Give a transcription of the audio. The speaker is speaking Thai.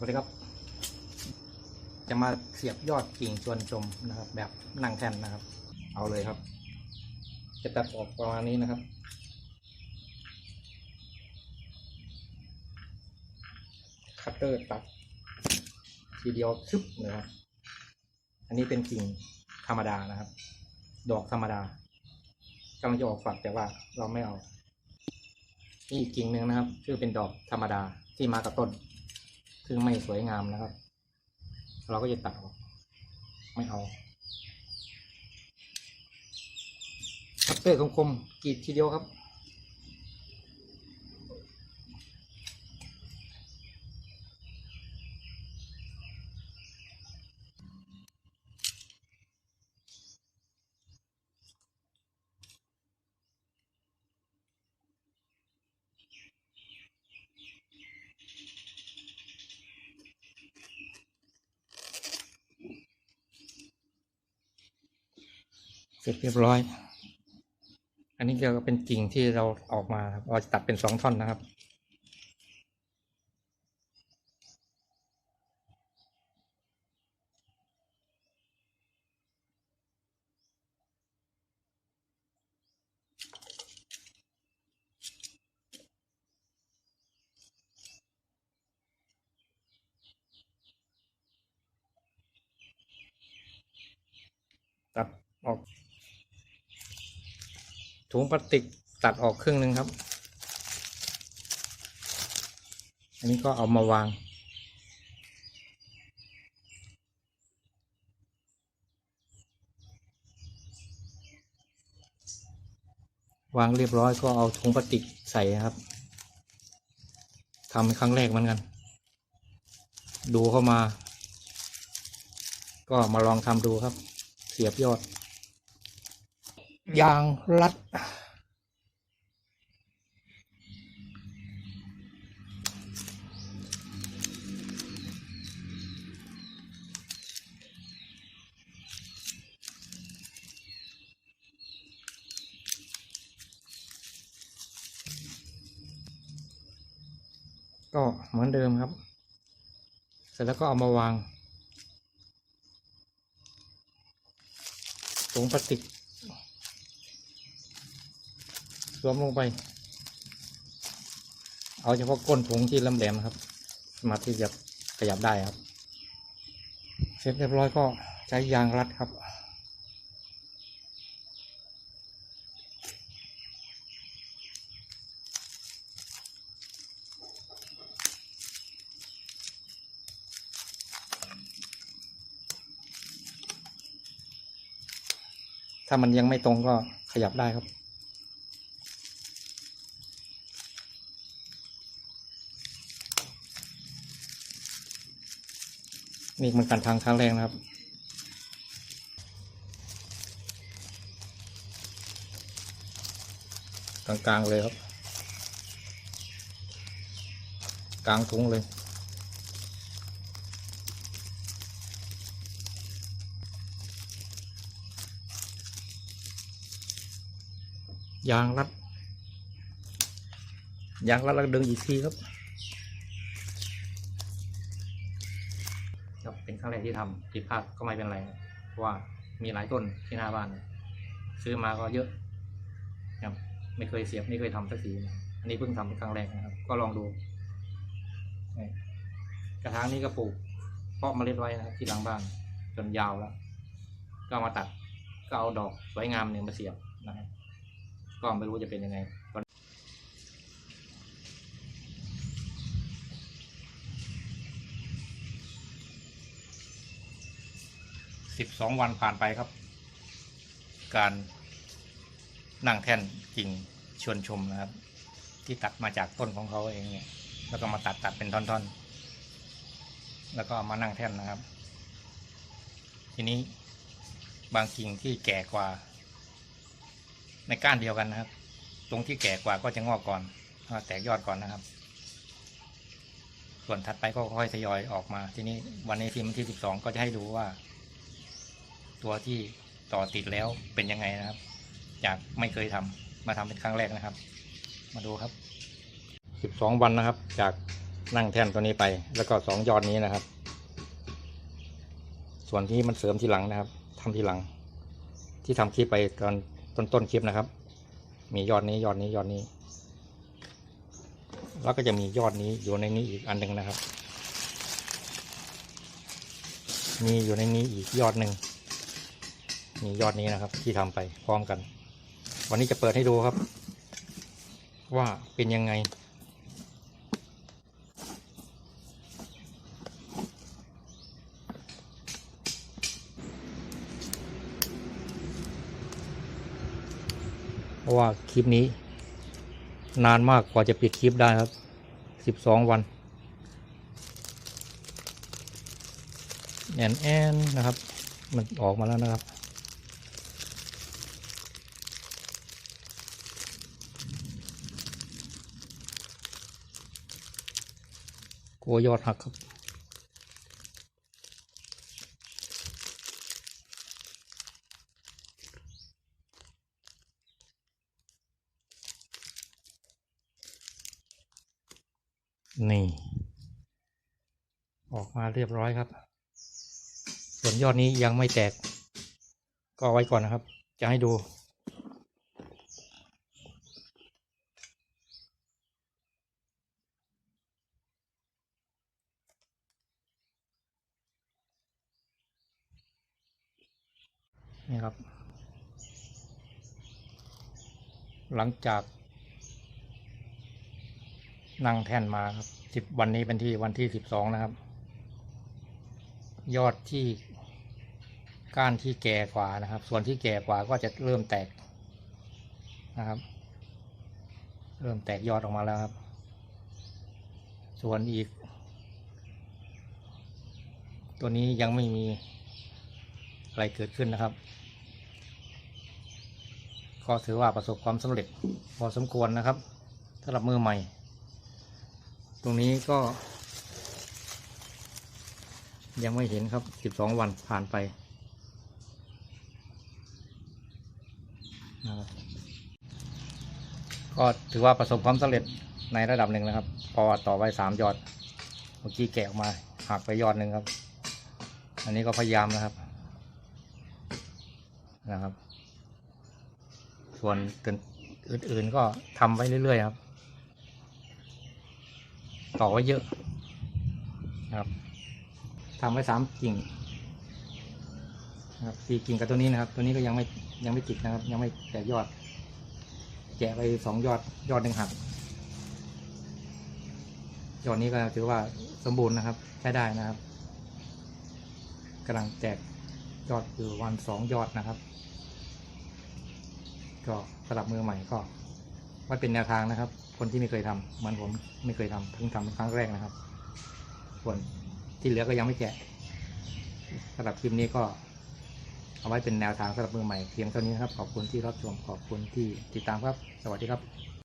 สวัสดีครับ จะมาเสียบยอดกิ่งชวนชมนะครับ แบบนั่งแท่นนะครับ เอาเลยครับ จะตัดออกประมาณนี้นะครับคัตเตอร์ตัด ทีเดียวชึบเลยครับ อันนี้เป็นกิ่งธรรมดานะครับ ดอกธรรมดากำลังจะออกฝักแต่ว่าเราไม่เอานี่อีกกิ่งหนึ่งนะครับคือเป็นดอกธรรมดาที่มากับต้น ซึ่งไม่สวยงามนะครับ เราก็จะตัดออก ไม่เอาคัตเตอร์คมๆกรีดทีเดียวครับ เสร็จเรียบร้อย อันนี้ก็เป็นกิ่งที่เราออกมาครับเราจะตัดเป็นสองท่อนนะครับตัดออก ถุงพลาสติกตัดออกครึ่งหนึ่งครับ อันนี้ก็เอามาวาง วางเรียบร้อยก็เอาถุงพลาสติกใส่ครับทำเป็นครั้งแรกเหมือนกัน ดูเข้ามา ก็มาลองทำดูครับ เสียบยอด ยางรัด ก็เหมือนเดิมครับ เสร็จแล้วก็เอามาวางถุงพลาสติก สวมลงไป เอาเฉพาะก้นถุงที่ลแหลมๆครับ สามารถที่จะขยับได้ครับ เสร็จเรียบร้อยก็ใช้ยางรัดครับถ้ามันยังไม่ตรงก็ขยับได้ครับ นี่มันการทางครั้งแรกนะครับ กลางๆเลยครับ กลางถุงเลยยางรัดยางรัดแล้วดึงอีกทีครับ ที่ทำผิดพลาดก็ไม่เป็นไรเพราะว่ามีหลายต้นที่หน้าบ้าน ซื้อมาก็เยอะครับไม่เคยเสียบไม่เคยทำสักทีอันนี้เพิ่งทำเป็นครั้งแรกนะครับ ก็ลองดู กระถางนี้ก็ปลูกเพาะเมล็ดไว้นะครับ ที่หลังบ้าน จนยาวแล้ว ก็มาตัดก็เอาดอกสวยงามเนี่ยมาเสียบนะครับก็ไม่รู้จะเป็นยังไงตอน สิบสองวันผ่านไปครับ การนั่งแท่นกิ่งชวนชมนะครับ ที่ตัดมาจากต้นของเขาเองเนี่ย แล้วก็มาตัดตัดเป็นท่อนๆ แล้วก็เอามานั่งแท่นนะครับ ทีนี้บางกิ่งที่แก่กว่า ในก้านเดียวกันนะครับ ตรงที่แก่กว่าก็จะงอกก่อนแตกยอดก่อนนะครับ ส่วนถัดไปก็ค่อยทยอยออกมา ทีนี้วันนี้ทีมวันที่สิบสองก็จะให้ดูว่า ตัวที่ต่อติดแล้วเป็นยังไงนะครับ จากไม่เคยทำมาทำเป็นครั้งแรกนะครับ มาดูครับสิบสองวันนะครับ จากนั่งแท่นตัวนี้ไป แล้วก็สองยอดนี้นะครับ ส่วนที่มันเสริมทีหลังนะครับทำทีหลัง ที่ทำคลิปไปตอนต้นต้นๆคลิปนะครับ มียอดนี้ยอดนี้ยอดนี้ แล้วก็จะมียอดนี้อยู่ในนี้อีกอันหนึ่งนะครับ มีอยู่ในนี้อีกยอดหนึ่ง มียอดนี้นะครับ ที่ทำไปพร้อมกัน วันนี้จะเปิดให้ดูครับ ว่าเป็นยังไง เพราะว่าคลิปนี้ นานมากกว่าจะปิดคลิปได้ครับสิบสองวันแอนแอนนะครับ มันออกมาแล้วนะครับ ลัวยอดหักครับ นี่ ออกมาเรียบร้อยครับ ส่วนยอดนี้ยังไม่แตก ก็ไว้ก่อนนะครับ จะให้ดู นี่ครับ หลังจาก นั่งแท่นมาครับสิบวันนี้เป็นที่วันที่สิบสองนะครับ ยอดที่ก้านที่แก่กว่านะครับ ส่วนที่แก่กว่าก็จะเริ่มแตกนะครับ เริ่มแตกยอดออกมาแล้วครับ ส่วนอีก ตัวนี้ยังไม่มีอะไรเกิดขึ้นนะครับ ก็ถือว่าประสบความสำเร็จพอสมควรนะครับสำหรับมือใหม่ ตรงนี้ก็ ยังไม่เห็นครับสิบสองวันผ่านไปก็ถือว่าประสบความสำเร็จในระดับหนึ่งนะครับ พอต่อไว้สามยอด เมื่อกี้แกะออกมาหักไปยอดหนึ่งครับ อันนี้ก็พยายามนะครับนะครับ ส่วนอื่นๆก็ทำไว้เรื่อยๆครับ ต่อไว้เยอะครับทำไว้สามกิ่งนะครับสี่กิ่งกับตัวนี้นะครับ ตัวนี้ก็ยังไม่ยังไม่ติดนะครับ ยังไม่แตกยอด แกะไปสองยอดยอดหนึ่งหักยอดนี้ก็ถือว่าสมบูรณ์นะครับใช้ได้นะครับกำลังแตกยอดอยู่วันสองยอดนะครับ ก็สลับมือใหม่ก็ไว้เป็นแนวทางนะครับ คนที่ไม่เคยทำเหมือนผมไม่เคยทำเพิ่งทำเป็นครั้งแรกนะครับ ส่วนที่เหลือก็ยังไม่แกะสำหรับคลิปนี้ก็ เอาไว้เป็นแนวทางสำหรับมือใหม่เพียงเท่านี้นะครับ ขอบคุณที่รับชมขอบคุณที่ติดตามครับ สวัสดีครับ